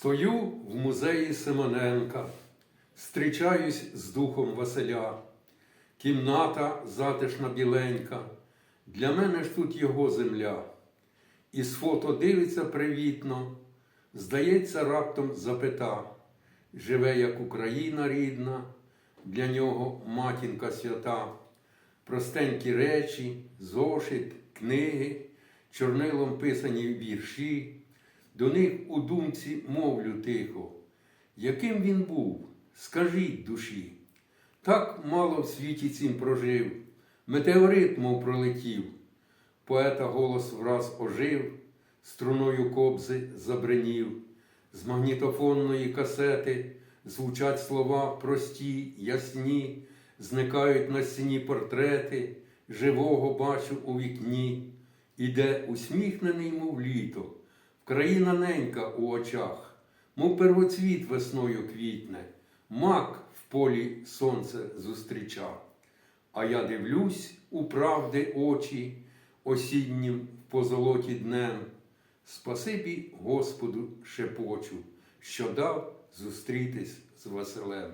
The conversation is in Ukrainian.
Стою в музеї Симоненка, зустрічаюсь з духом Василя. Кімната затишна біленька, для мене ж тут його земля. Із фото дивиться привітно, здається, раптом запита. Живе, як Україна рідна, для нього матінка свята. Простенькі речі, зошит, книги, чорнилом писані вірші. До них у думці мовлю тихо. Яким він був, скажіть душі. Так мало в світі цім прожив, метеорит, мов пролетів. Поета голос враз ожив, струною кобзи забринів, з магнітофонної касети звучать слова прості, ясні, зникають на стіні портрети, живого бачу у вікні, іде усміхнений, мов літо, країна ненька у очах, мов первоцвіт весною квітне, мак в полі сонце зустріча. А я дивлюсь у правди очі осіннім позолоті днем. Спасибі Господу шепочу, що дав зустрітись з Василем.